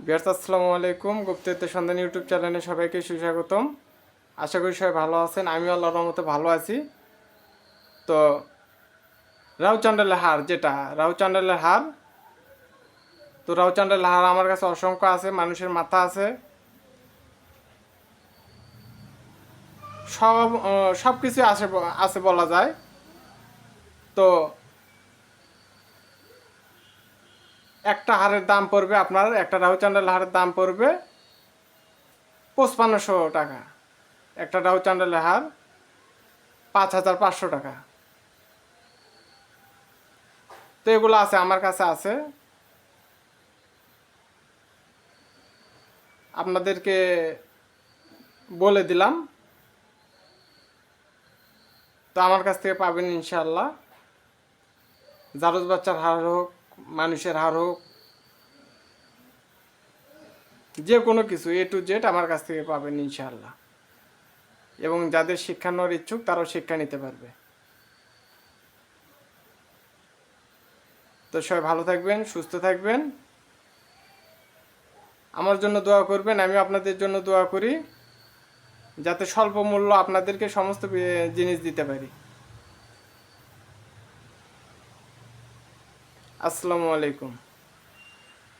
বিয়ার্স আসসালামু আলাইকুম। গুপ্তত্ব সন্ধান ইউটিউব চ্যানেলে সবাইকে সুস্বাগতম। আশা করি সবাই ভালো আছেন। আমিও আল্লাহর রহমতে ভালো আছি। তো, রাউচান্ডালের হার যেটা, রাউচান্ডালের হার, তো রাউচান্ডালের হার আমার কাছে অসংখ্য আছে, মানুষের মাথা আছে। সব সব কিছু আছে আছে বলা যায়। তো একটা হারের দাম পড়বে আপনার, একটা রাহু চান্ডাল হারের দাম পড়বে পঁচপান্নশো টাকা। একটা রাহু চান্ডালের হার পাঁচ হাজার পাঁচশো টাকা। তো এগুলো আছে, আমার কাছে আছে। আপনাদেরকে বলে দিলাম। তো আমার কাছ থেকে পাবেন ইনশাল্লাহ জারজ বাচ্চার হার হোক মানুষের হার হোক, যে কোনো কিছু এ টু জেড আমার কাছ থেকে পাবেন ইনশাল্লাহ এবং যাদের শিক্ষা নেওয়ার ইচ্ছুক, তারাও শিক্ষা নিতে পারবে। তো সবাই ভালো থাকবেন, সুস্থ থাকবেন। আমার জন্য দোয়া করবেন আমি আপনাদের জন্য দোয়া করি, যাতে স্বল্প মূল্য আপনাদেরকে সমস্ত জিনিস দিতে পারি। আসসালামু আলাইকুম।